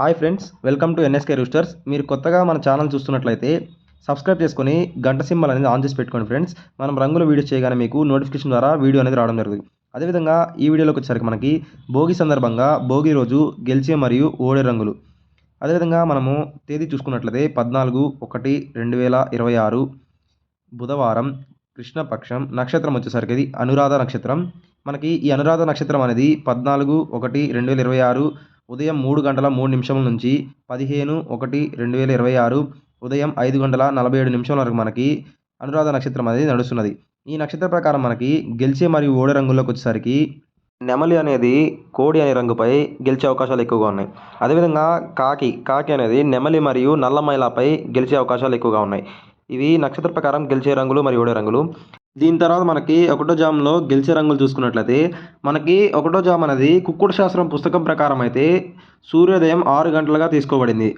Hi friends welcome to NSK roosters. మీరు కొత్తగా మన ఛానల్ చూస్తున్నట్లయితే సబ్స్క్రైబ్ చేసుకొని గంట సింబల్ అనేది ఆన్ చేసి పెట్టుకోండి ఫ్రెండ్స్. మనం రంగుల వీడియో చేయగానే మీకు నోటిఫికేషన్ ద్వారా వీడియో అనేది రావడం జరుగుతుంది. అదేవిధంగా ఈ వీడియోలోకి వచ్చేసరికి మనకి భోగి సందర్భంగా భోగి రోజు గెలిచే మరియు ఓడే రంగులు. అదేవిధంగా మనము తేదీ చూసుకున్నట్లయితే పద్నాలుగు ఒకటి రెండు వేల ఇరవై ఆరు బుధవారం కృష్ణపక్షం నక్షత్రం వచ్చేసరికి ఇది అనురాధ నక్షత్రం. మనకి ఈ అనురాధ నక్షత్రం అనేది పద్నాలుగు ఒకటి రెండు వేల ఇరవై ఆరు ఉదయం మూడు గంటల మూడు నిమిషముల నుంచి పదిహేను ఒకటి రెండు వేల ఇరవై ఆరు ఉదయం ఐదు గంటల నలభై ఏడు నిమిషాల వరకు మనకి అనురాధ నక్షత్రం అనేది నడుస్తున్నది. ఈ నక్షత్ర ప్రకారం మనకి గెలిచే మరియు ఓడే రంగుల్లోకి వచ్చేసరికి నెమలి అనేది కోడి అనే రంగుపై గెలిచే అవకాశాలు ఎక్కువగా ఉన్నాయి. అదేవిధంగా కాకి కాకి అనేది నెమలి మరియు నల్ల మైలాపై గెలిచే అవకాశాలు ఎక్కువగా ఉన్నాయి. ఇవి నక్షత్ర ప్రకారం గెలిచే రంగులు మరియు ఓడే రంగులు. దీని తర్వాత మనకి ఒకటో జామ్లో గెలిచే రంగులు చూసుకున్నట్లయితే మనకి ఒకటో జామ్ అనేది కుక్కుడు శాస్త్రం పుస్తకం ప్రకారం అయితే సూర్యోదయం ఆరు గంటలుగా తీసుకోబడింది.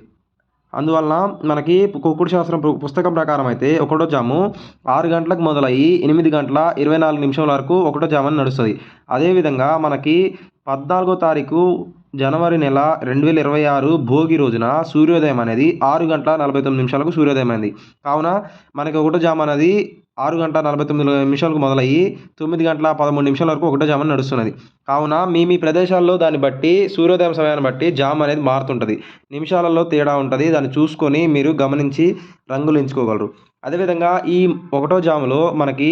అందువలన మనకి కుక్కుడు శాస్త్రం పు- పుస్తకం ప్రకారం అయితే ఒకటో జాము ఆరు గంటలకు మొదలయ్యి ఎనిమిది గంటల ఇరవై నాలుగు నిమిషాల వరకు ఒకటో జామ్ అని నడుస్తుంది. అదేవిధంగా మనకి పద్నాలుగో తారీఖు జనవరి నెల రెండు వేల ఇరవై ఆరు భోగి రోజున సూర్యోదయం అనేది ఆరు గంటల నలభై తొమ్మిది నిమిషాలకు సూర్యోదయం అయింది కావున మనకి ఒకటో జామ అనేది ఆరు గంటల నలభై తొమ్మిది నిమిషాలకు మొదలయ్యి తొమ్మిది గంటల పదమూడు నిమిషాల వరకు ఒకటో జాము నడుస్తున్నది. కావున మీ మీ ప్రదేశాల్లో దాన్ని బట్టి సూర్యోదయం సమయాన్ని బట్టి జామ అనేది మారుతుంటుంది. నిమిషాలలో తేడా ఉంటుంది. దాన్ని చూసుకొని మీరు గమనించి రంగులు ఎంచుకోగలరు. అదేవిధంగా ఈ ఒకటో జాములో మనకి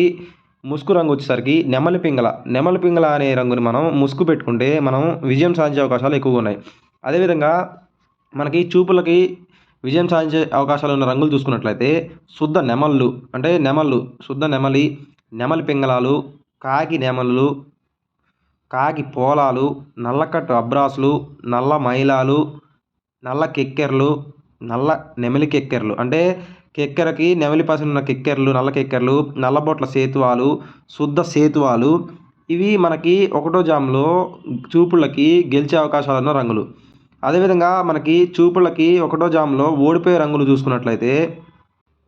ముసుగు రంగు వచ్చేసరికి నెమలి పింగళ. నెమలి పింగళ అనే రంగుని మనం ముసుగు పెట్టుకుంటే మనం విజయం సాధించే అవకాశాలు ఎక్కువగా ఉన్నాయి. అదేవిధంగా మనకి చూపులకి విజయం సాధించే అవకాశాలు ఉన్న రంగులు చూసుకున్నట్లయితే శుద్ధ నెమళ్ళు అంటే నెమళ్ళు శుద్ధ నెమలి నెమలి పింగళాలు కాకి నెమళ్ళు కాకి పోలాలు నల్లకట్టు అబ్రాసులు నల్ల మైలాలు నల్ల కెక్కెర్లు నల్ల నెమలి కెక్కెర్లు. అంటే కెక్కెరకి నెమలి ఉన్న కెక్కెర్లు నల్ల కెక్కెర్లు నల్లబొట్ల సేతువాలు శుద్ధ సేతువాలు. ఇవి మనకి ఒకటో జామ్లో చూపులకి గెలిచే అవకాశాలు ఉన్న రంగులు. అదేవిధంగా మనకి చూపులకి ఒకటో జామ్లో ఓడిపోయే రంగులు చూసుకున్నట్లయితే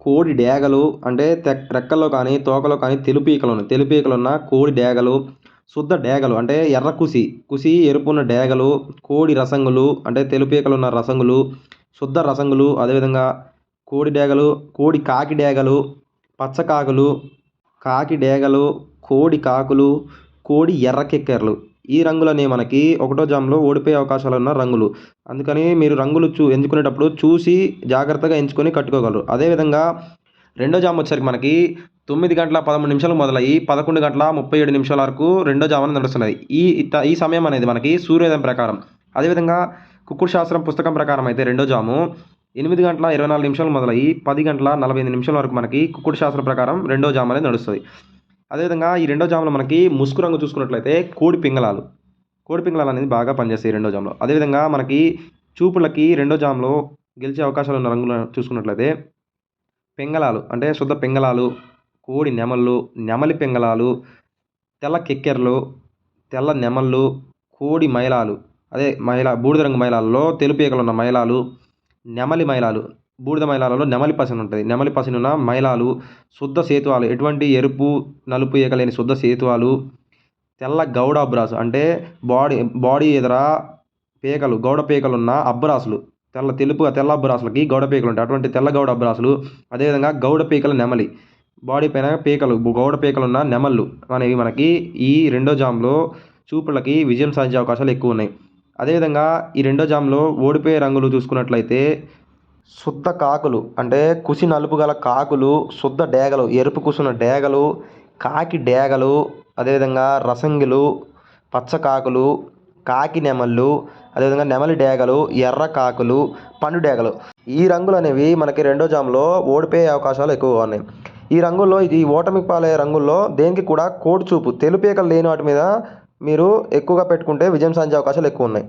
కోడి డేగలు అంటే రెక్కల్లో కానీ తోకలో కానీ తెలుపు ఈకలు ఉన్నాయి తెలుపు ఈకలు ఉన్న కోడి డేగలు శుద్ధ డేగలు అంటే ఎర్ర కుసి కుసి ఎరుపున్న డేగలు కోడి రసంగులు అంటే తెలుపు ఈకలు ఉన్న రసంగులు శుద్ధ రసంగులు అదేవిధంగా కోడి డేగలు కోడి కాకి డేగలు పచ్చకాకులు కాకి డేగలు కోడి కాకులు కోడి ఎర్రకెక్కెర్లు ఈ రంగులనే మనకి ఒకటో జామ్లో ఓడిపోయే అవకాశాలు ఉన్న రంగులు. అందుకని మీరు రంగులు చూ ఎంచుకునేటప్పుడు చూసి జాగ్రత్తగా ఎంచుకొని కట్టుకోగలరు. అదేవిధంగా రెండో జామ్ వచ్చేసరికి మనకి తొమ్మిది గంటల పదమూడు నిమిషాలు మొదలయ్యి పదకొండు గంటల ముప్పై ఏడు నిమిషాల వరకు రెండో జామున అనేది నడుస్తున్నది. ఈ ఈ సమయం అనేది మనకి సూర్యోదయం ప్రకారం. అదేవిధంగా కుక్కుడు శాస్త్రం పుస్తకం ప్రకారం అయితే రెండో జాము ఎనిమిది గంటల ఇరవై నాలుగు నిమిషాలు మొదలయ్యి పది గంటల నలభై ఐదు నిమిషాల వరకు మనకి కుక్కుడు శాస్త్రం ప్రకారం రెండో జామ్ అనేది నడుస్తుంది. అదేవిధంగా ఈ రెండో జామ్లో మనకి ముసుగు రంగు చూసుకున్నట్లయితే కోడి పింగళాలు కోడి పింగళాలు అనేది బాగా పనిచేస్తాయి రెండో జామ్లో. అదేవిధంగా మనకి చూపులకి రెండో జామ్లో గెలిచే అవకాశాలు ఉన్న రంగులు చూసుకున్నట్లయితే పింగళాలు అంటే శుద్ధ పింగళాలు కోడి నెమళ్ళు నెమలి పింగళాలు తెల్ల కెక్కెర్లు తెల్ల నెమళ్ళు కోడి మైలాలు అదే మైలా బూడిద రంగు మైలాలలో తెలుపు ఈకలు ఉన్న మైలాలు నెమలి మైలాలు బూడిద మైలాలలో నెమలి పసన ఉంటుంది. నెమలి పసినున్న మైలాలు శుద్ధ సేతువాలు ఎటువంటి ఎరుపు నలుపు ఈక లేని శుద్ధ సేతువాలు తెల్ల గౌడ అబ్రాసు అంటే బాడీ బాడీ ఎదుర పేకలు గౌడ పేకలు ఉన్న అబ్రాసులు తెల్ల తెలుపు తెల్ల అబ్రాసులకి గౌడ పేకలు ఉంటాయి. అటువంటి తెల్ల గౌడ అబ్రాసులు అదేవిధంగా గౌడ పేకల నెమలి. బాడీ పైన పీకలు గౌడ పేకలు ఉన్న నెమళ్ళు అనేవి మనకి ఈ రెండో జామ్లో చూపులకి విజయం సాధించే అవకాశాలు ఎక్కువ ఉన్నాయి. అదేవిధంగా ఈ రెండో జామ్లో ఓడిపోయే రంగులు చూసుకున్నట్లయితే శుద్ధ కాకులు అంటే కుసి నలుపు గల కాకులు శుద్ధ డేగలు ఎరుపు కుసున్న డేగలు కాకి డేగలు అదేవిధంగా రసంగిలు పచ్చ కాకులు కాకి నెమళ్ళు అదేవిధంగా నెమలి డేగలు ఎర్ర కాకులు పండు డేగలు. ఈ రంగులు అనేవి మనకి రెండో జామ్లో ఓడిపోయే అవకాశాలు ఎక్కువగా ఉన్నాయి. ఈ రంగుల్లో ఇది ఓటమి పాలయ్యే రంగుల్లో దేనికి కూడా కోడి చూపు తెలుపేకలు లేని వాటి మీద మీరు ఎక్కువగా పెట్టుకుంటే విజయం సాధించే అవకాశాలు ఎక్కువ ఉన్నాయి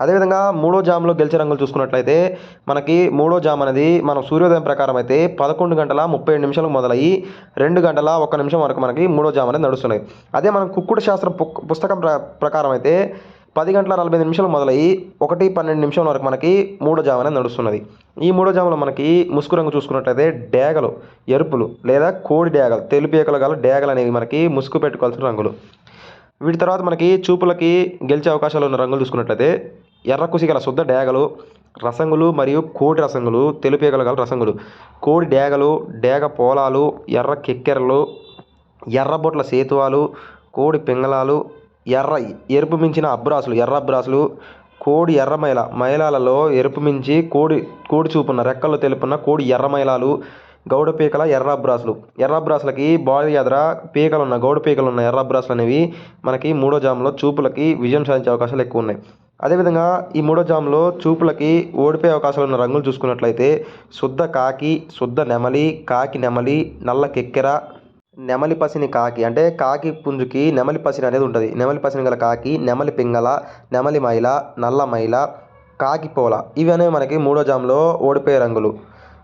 అదేవిధంగా మూడో జామ్లో గెలిచే రంగులు చూసుకున్నట్లయితే మనకి మూడో జామ్ అనేది మనం సూర్యోదయం ప్రకారం అయితే పదకొండు గంటల ముప్పై ఏడు నిమిషాలకు మొదలయ్యి రెండు గంటల ఒక్క నిమిషం వరకు మనకి మూడో జామ్ అనేది నడుస్తున్నాయి. అదే మనం కుక్కుడు శాస్త్రం పుక్- పుస్తకం ప్ర ప్రకారం అయితే పది గంటల నలభై నిమిషాలు మొదలయ్యి ఒకటి పన్నెండు నిమిషాల వరకు మనకి మూడో జామ్ అనేది నడుస్తున్నది. ఈ మూడో జాములో మనకి ముసుగు రంగు చూసుకున్నట్లయితే డేగలు ఎరుపులు లేదా కోడి డేగలు తెలుపు ఏకలు గల డేగలు అనేవి మనకి ముసుగు పెట్టుకోవాల్సిన రంగులు. వీటి తర్వాత మనకి చూపులకి గెలిచే అవకాశాలు ఉన్న రంగులు చూసుకున్నట్లయితే ఎర్రకుసి గల శుద్ధ డేగలు రసంగులు మరియు కోడి రసంగులు తెలుపేగల గల రసంగులు. కోడి డేగలు డేగ పోలాలు ఎర్ర కెక్కెరలు ఎర్రబొట్ల సేతువాలు కోడి పింగళాలు ఎర్ర ఎరుపు మించిన అబ్రాసులు ఎర్ర అబ్రాసులు కోడి ఎర్ర మైల మైలాలలో ఎరుపు మించి కోడి కోడి చూపున్న రెక్కలు తెలుపున్న కోడి ఎర్ర మైలాలు గౌడ పీకల ఎర్ర అబ్రాసులు ఎర్ర ఎదర పీకలు ఉన్న గౌడ పీకలు ఉన్న ఎర్రబ్రాసులు అనేవి మనకి మూడో జాములో చూపులకి విజయం సాధించే అవకాశాలు ఎక్కువ ఉన్నాయి. అదేవిధంగా ఈ మూడో జాములో చూపులకి ఓడిపోయే అవకాశాలు ఉన్న రంగులు చూసుకున్నట్లయితే శుద్ధ కాకి శుద్ధ నెమలి కాకి నెమలి నల్ల కెక్కెర నెమలి పసిని కాకి అంటే కాకి పుంజుకి నెమలి పసిని అనేది ఉంటుంది. నెమలి పసిని గల కాకి నెమలి పింగళ నెమలి మైల నల్ల మైల కాకి పోల ఇవి అనేవి మనకి మూడో జామ్లో ఓడిపోయే రంగులు.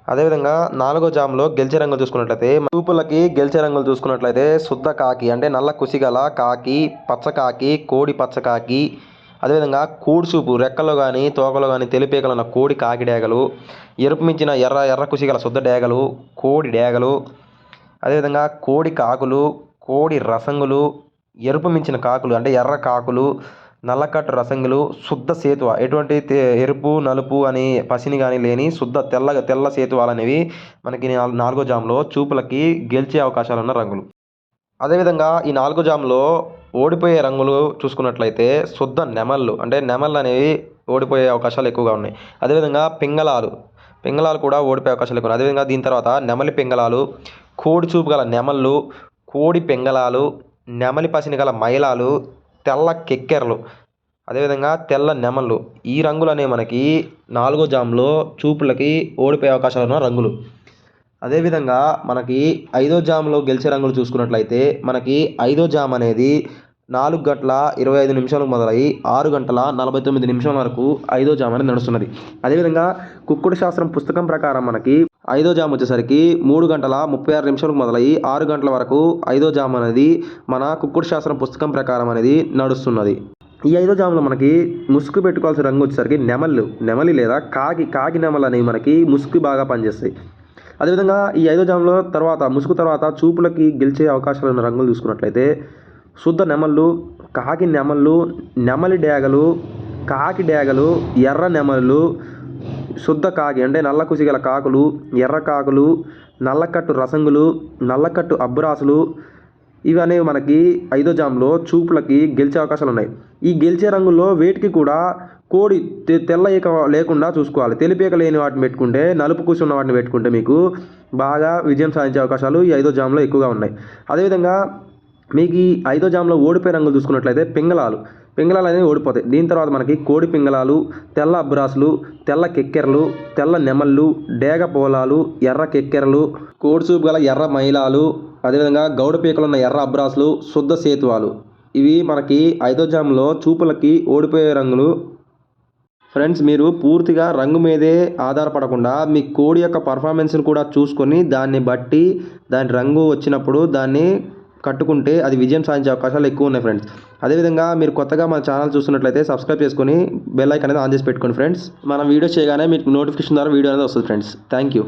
అదేవిధంగా నాలుగో జామ్లో గెలిచే రంగులు చూసుకున్నట్లయితే చూపులకి గెలిచే రంగులు చూసుకున్నట్లయితే శుద్ధ కాకి అంటే నల్ల కుసిగల కాకి పచ్చ కాకి కోడి పచ్చ కాకి అదేవిధంగా కోడి చూపు రెక్కలో కానీ తోకలో కానీ తెలిపేకలు ఉన్న కోడి కాకి డేగలు ఎరుపు మించిన ఎర్ర ఎర్ర కుసిగల శుద్ధ డేగలు కోడి డేగలు అదేవిధంగా కోడి కాకులు కోడి రసంగులు ఎరుపు మించిన కాకులు అంటే ఎర్ర కాకులు నల్లకట్టు రసంగులు శుద్ధ సేతువ. ఎటువంటి ఎరుపు నలుపు అని పసిని కానీ లేని శుద్ధ తెల్ల తెల్ల సేతువాలు అనేవి మనకి నాలుగో జామ్లో చూపులకి గెలిచే అవకాశాలు ఉన్న రంగులు. అదేవిధంగా ఈ నాలుగో జామ్లో ఓడిపోయే రంగులు చూసుకున్నట్లయితే శుద్ధ నెమళ్ళు అంటే నెమళ్ళు అనేవి ఓడిపోయే అవకాశాలు ఎక్కువగా ఉన్నాయి. అదేవిధంగా పింగళాలు పింగళాలు కూడా ఓడిపోయే అవకాశాలు ఎక్కువ ఉన్నాయి. అదేవిధంగా దీని తర్వాత నెమలి పింగళాలు కోడి చూపు గల నెమళ్ళు కోడి పింగళాలు నెమలి పసిని గల మైలాలు తెల్ల కెక్కెరలు అదేవిధంగా తెల్ల నెమళ్ళు. ఈ రంగులు అనేవి మనకి నాలుగో జామ్లో చూపులకి ఓడిపోయే అవకాశాలు ఉన్న రంగులు. అదేవిధంగా మనకి ఐదో జామ్లో గెలిచే రంగులు చూసుకున్నట్లయితే మనకి ఐదో జామ్ అనేది నాలుగు గంటల ఇరవై ఐదు నిమిషాలకు మొదలై ఆరు గంటల నలభై తొమ్మిది నిమిషాల వరకు ఐదో జామ్ అనేది నడుస్తున్నది. అదేవిధంగా కుక్కుడు శాస్త్రం పుస్తకం ప్రకారం మనకి ఐదో జామ్ వచ్చేసరికి మూడు గంటల ముప్పై ఆరు నిమిషాలకు మొదలై ఆరు గంటల వరకు ఐదో జామ్ అనేది మన కుక్కుడు శాస్త్రం పుస్తకం ప్రకారం అనేది నడుస్తున్నది. ఈ ఐదో జాములో మనకి ముసుగు పెట్టుకోవాల్సిన రంగు వచ్చేసరికి నెమళ్ళు నెమలి లేదా కాకి కాకి నెమలు అనేవి మనకి ముసుగు బాగా పనిచేస్తాయి. అదేవిధంగా ఈ ఐదో జాములో తర్వాత ముసుగు తర్వాత చూపులకి గెలిచే అవకాశాలు ఉన్న రంగులు చూసుకున్నట్లయితే శుద్ధ నెమళ్ళు కాకి నెమళ్ళు నెమలి డేగలు కాకి డేగలు ఎర్ర నెమళ్ళు శుద్ధ కాకి అంటే నల్ల కుసిగల కాకులు ఎర్ర కాకులు నల్లకట్టు రసంగులు నల్లకట్టు అబ్బురాసులు ఇవి అనేవి మనకి ఐదో జామ్లో చూపులకి గెలిచే అవకాశాలు ఉన్నాయి ఈ గెలిచే రంగుల్లో వేటికి కూడా కోడి తె- తెల్ల ఈక లేకుండా చూసుకోవాలి. తెలిపేక లేని వాటిని పెట్టుకుంటే నలుపు కూసి ఉన్న వాటిని పెట్టుకుంటే మీకు బాగా విజయం సాధించే అవకాశాలు ఈ ఐదో జామ్లో ఎక్కువగా ఉన్నాయి. అదేవిధంగా మీకు ఈ ఐదో జామ్లో ఓడిపోయే రంగులు చూసుకున్నట్లయితే పింగళాలు. పింగళాలు అనేవి ఓడిపోతాయి. దీని తర్వాత మనకి కోడి పింగళాలు తెల్ల అబ్రాసులు తెల్ల కెక్కెరలు తెల్ల నెమళ్ళు డేగ పోలాలు ఎర్ర కెక్కెరలు కోడి చూపు గల ఎర్ర మైలాలు అదేవిధంగా గౌడ పీకలు ఉన్న ఎర్ర అబ్రాసులు శుద్ధ సేతువాలు. ఇవి మనకి ఐదో జామ్లో చూపులకి ఓడిపోయే రంగులు. ఫ్రెండ్స్ మీరు పూర్తిగా రంగు మీదే ఆధారపడకుండా మీ కోడి యొక్క పర్ఫార్మెన్స్ని కూడా చూసుకొని దాన్ని బట్టి దాని రంగు వచ్చినప్పుడు దాన్ని కట్టుకుంటే అది విజయం సాధించే అవకాశాలు ఎక్కువ ఉన్నాయి ఫ్రెండ్స్ అదేవిధంగా మీరు కొత్తగా మన ఛానల్ చూస్తున్నట్లయితే సబ్స్క్రైబ్ చేసుకొని బెల్ ఐకాన్ అనేది ఆన్ చేసి పెట్టుకోండి ఫ్రెండ్స్ మనం వీడియో చేయగానే మీకు నోటిఫికేషన్ ద్వారా వీడియో అనేది వస్తుంది ఫ్రెండ్స్ థ్యాంక్ యూ